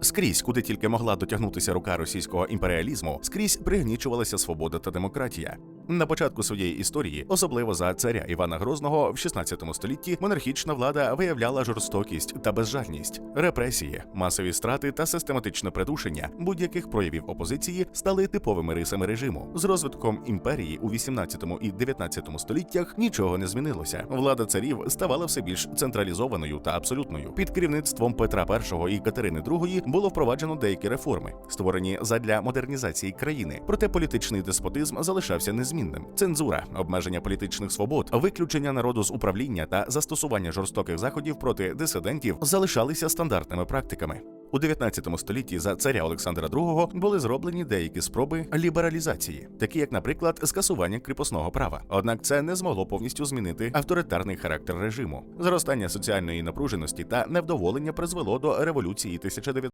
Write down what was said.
Скрізь, куди тільки могла дотягнутися рука російського імперіалізму, скрізь пригнічувалася свобода та демократія. На початку своєї історії, особливо за царя Івана Грозного, в 16 столітті монархічна влада виявляла жорстокість та безжальність, репресії, масові страти та систематичне придушення будь-яких проявів опозиції стали типовими рисами режиму. З розвитком імперії у 18 і 19 століттях нічого не змінилося. Влада царів ставала все більш централізованою та абсолютною. Під керівництвом Петра І і Катерини II було впроваджено деякі реформи, створені задля модернізації країни. Проте політичний деспотизм залишався незмінним. Цензура, обмеження політичних свобод, виключення народу з управління та застосування жорстоких заходів проти дисидентів залишалися стандартними практиками. У 19 столітті за царя Олександра II були зроблені деякі спроби лібералізації, такі як, наприклад, скасування кріпосного права. Однак це не змогло повністю змінити авторитарний характер режиму. Зростання соціальної напруженості та невдоволення призвело до революції 1900